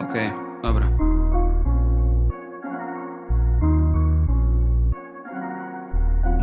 Okej, okay, dobra.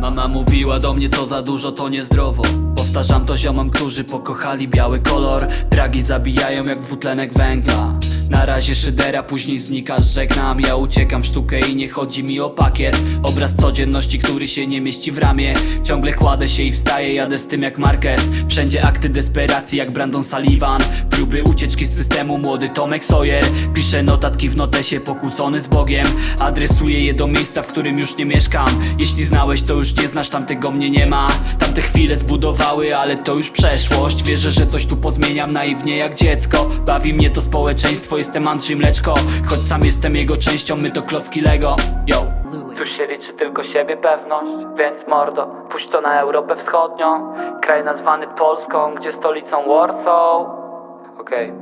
Mama mówiła do mnie co za dużo to niezdrowo. Powtarzam to ziomom, którzy pokochali biały kolor. Dragi zabijają jak dwutlenek węgla na razie szydera, później znikasz, żegnam. Ja uciekam w sztukę i nie chodzi mi o pakiet. Obraz codzienności, który się nie mieści w ramię Ciągle kładę się i wstaję, jadę z tym jak Marquez. Wszędzie akty desperacji jak Brandon Sullivan. Próby ucieczki z systemu, młody Tomek Sawyer. Piszę notatki w notesie, pokłócony z Bogiem. Adresuję je do miejsca, w którym już nie mieszkam. Jeśli znałeś, to już nie znasz, tamtego mnie nie ma. Tamte chwile zbudowały, ale to już przeszłość. Wierzę, że coś tu pozmieniam naiwnie jak dziecko. Bawi mnie to społeczeństwo, jestem Andrzej Mleczko Choć sam jestem jego częścią, my to klocki Lego. Yo. Tu się liczy tylko siebie pewność Więc mordo, puść to na Europę Wschodnią. Kraj nazwany Polską, gdzie stolicą Warsaw. Okej.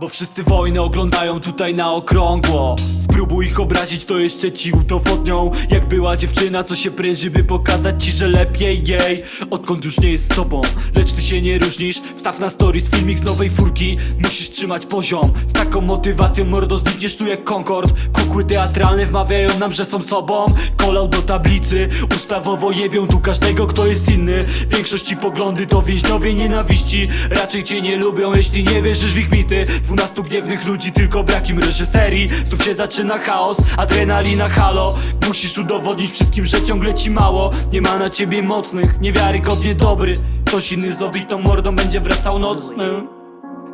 Bo wszyscy wojnę oglądają tutaj na okrągło Spróbuj ich obrazić, to jeszcze ci udowodnią. Jak była dziewczyna, co się pręży, by pokazać ci, że lepiej jej. Odkąd już nie jest z tobą, lecz ty się nie różnisz. Wstaw na stories filmik z nowej furki Musisz trzymać poziom. Z taką motywacją mordo znikniesz tu jak Concord. Kukły teatralne wmawiają nam, że są sobą. Kolał do tablicy, ustawowo jebią tu każdego, kto jest inny. Większości poglądy to więźniowie nienawiści. Raczej cię nie lubią, jeśli nie wierzysz w ich mity. Dwunastu gniewnych ludzi, tylko brak im reżyserii. Znów się zaczyna chaos, adrenalina halo. Musisz udowodnić wszystkim, że ciągle ci mało. Nie ma na ciebie mocnych, niewiarygodnie dobry. Ktoś inny z obitą mordą będzie wracał nocnym.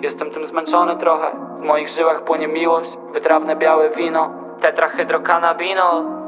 Jestem tym zmęczony trochę. W moich żyłach płonie miłość Wytrawne białe wino Tetrahydrokanabinol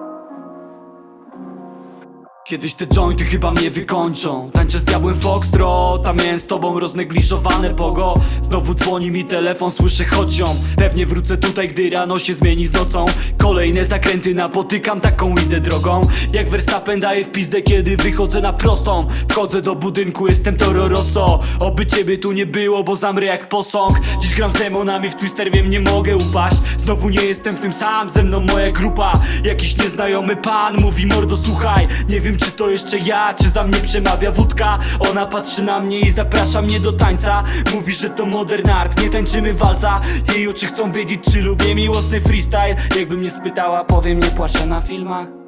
Kiedyś te jointy chyba mnie wykończą. Tańczę z diabłem foxtrot A miałem z tobą roznegliżowane pogo. Znowu dzwoni mi telefon, słyszę ją. Pewnie wrócę tutaj, gdy rano się zmieni z nocą. Kolejne zakręty napotykam, taką idę drogą. Jak Verstappen daje w pizdę, kiedy wychodzę na prostą. Wchodzę do budynku, jestem Toro Rosso. Oby ciebie tu nie było, bo zamrę jak posąg. Dziś gram z demonami, w Twister wiem, nie mogę upaść. Znowu nie jestem w tym sam, ze mną moja grupa. Jakiś nieznajomy pan mówi mordo słuchaj. Nie wiem czy to jeszcze ja, czy za mnie przemawia wódka. Ona patrzy na mnie i zaprasza mnie do tańca. Mówi, że to modern art, nie tańczymy walca. Jej oczy chcą wiedzieć czy lubię miłosny freestyle. Jakby mnie spytała, powiem nie płaczę na filmach